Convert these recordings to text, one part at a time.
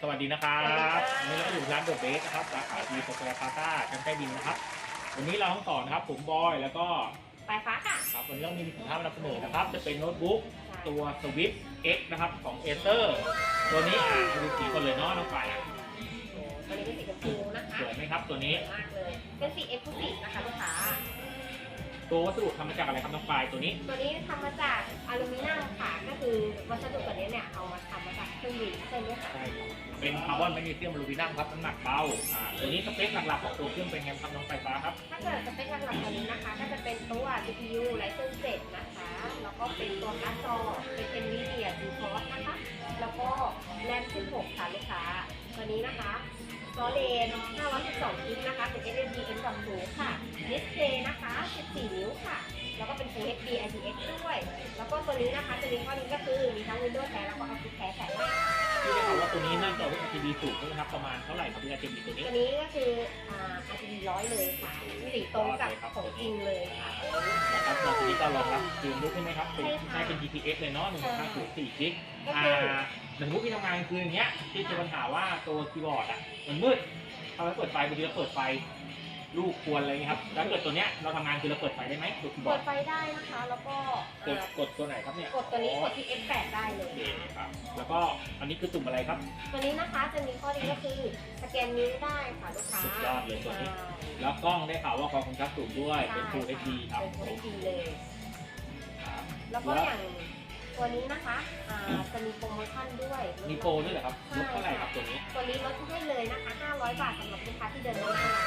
สวัสดีนะครับสวัสดีค่ะวันนี้เราอยู่ร้านเดอะเบสนะครับสาขาดีโซเฟียพาซ่าชั้นใต้ดินนะครับ วันนี้เราทั้งสองนะครับผมบอยแล้วก็ปลายฟ้าค่ะครับวันนี้เรามีสินค้ามานำเสนอนะครับ จะเป็นโน้ตบุ๊กใช่ตัว Swift X นะครับของ Acer ตัวนี้อ่าดูสีก่อนเลยเนาะน้องฝ่ายโอ้ตัวนี้เป็นสีชมพูนะคะสวยไหมครับตัวนี้สวยมากเลยเป็นสีเอ็กซ์คลูซีฟนะคะลูกค้าตัววัสดุทำมาจากอะไรครับน้องฝ่ายตัวนี้ ตัวนี้ทำมาจาก เป็นคาร์บอนแมกนีเซียมอลูมิเนียมครับน้ำหนักเบาอ่าตัวนี้สเปคหลักๆของตัวเครื่องเป็นไงครับน้องไฟฟ้าครับ ถ้าเกิดสเปคหลักๆตัวนี้นะคะ ก็จะเป็นตัว CPU Ryzen 7นะคะ แล้วก็เป็นตัวการ์ดจอเป็น NVIDIA GeForce นะคะ แล้วก็แรม16ค่ะลูกค้าตัวนี้นะคะจอเลน512กิกนะคะเป็น SSD M.2 ค่ะดิสเพย์นะคะ 14 นิ้วค่ะ แล้วก็เป็น Full HD IPS ด้วย แล้วก็ตัวนี้นะคะจะมีข้อนี้ก็ ตัวนี้น่าจะเอาไว้ RGB สูงใช่ไหมครับ ประมาณเท่าไหร่ครับที่ RGB ตัวนี้ ตัวนี้ก็คืออ่า RGB ร้อยเลยค่ะสีตรงกับของจริงเลยค่ะ นะครับเราทีนี้ก็รองรับคืนลุกใช่ไหมครับเป็นใช่ค่ะใช้เป็น GPS เลยเนาะหนึ่งห้าศูนย์สี่กิกก็อ่าคือหนึ่งลุกที่ทำงานคืนอย่างเงี้ยที่เจอปัญหาว่าตัวคีย์บอร์ดอะมันมืดทำให้เปิดไฟบางทีเราเปิดไฟลูกควรอะไรเงี้ยครับแล้วเกิดตัวเนี้ยเราทำงานคือเราเปิดไฟได้ไหมตัวคีย์บอเปิร์ดดไฟได้นะคะ แล้วก็กดอ่ากดตัวไหนครับเนี่ยกดตัวนี้กดที่ F8 ได้เลโอยเคค่ะครับ แล้วก็อันนี้คือตุ่มอะไรครับ ตัวนี้นะคะจะมีข้อดีก็คือสแกนนิ้วได้ค่ะลูกค้าสุดยอดเลยตัวนี้ใช่แล้วกล้องได้ข่าวว่าความคมชัดสูงด้วย เป็นใช่ Full HD ครับ เป็น Full HD เลยครับแล้วก็อย่างตัวนี้นะคะอ่าจะมีโปรโมชั่นด้วย มีโปรด้วยเหรอครับลดเท่าไหร่ครับตัวนี้ ตัวนี้ลดให้เลยนะคะ 500 บาทสำหรับลูกค้าที่เดินมา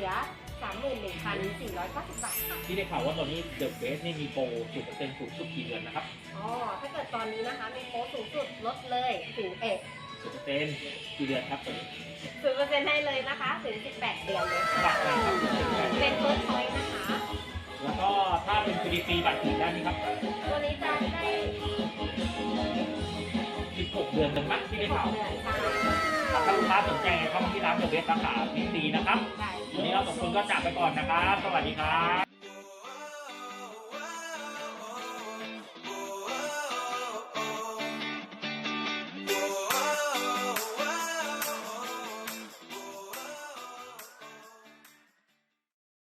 ลือ 31,490 บาทค่ะ ที่ได้ข่าวว่าตอนนี้เดอะเบสนี่มีโปรสูงเปอร์เซ็นต์สูงสุดกี่เดือนนะครับอ๋อ ถ้าเกิดตอนนี้นะคะมีโค้ดสูงสุดลดเลยถึงเอ็ดสูงเปอร์เซ็นต์กี่เดือนครับตัวนี้ศูนย์เปอร์เซ็นต์ให้เลยนะคะถึง18 เดือนเลยบัค่ะตรอะไรครับเป็นเฟิร์สพอยต์นะคะ แล้วก็ถ้าเป็นฟรีฟรีบัตรกี่ได้ไหมครับตัวนี้จะได้ 16 เดือนเป็นมั้ยที่ได้6ข่าวเดือนใช่ ถ้าลูกค้าสนใจเข้ามาที่ร้านเดอะเบสสาขาฟรีๆนะครับได้วันนี้เราสองคนก็จากไปก่อนนะครับ สวัสดีครับ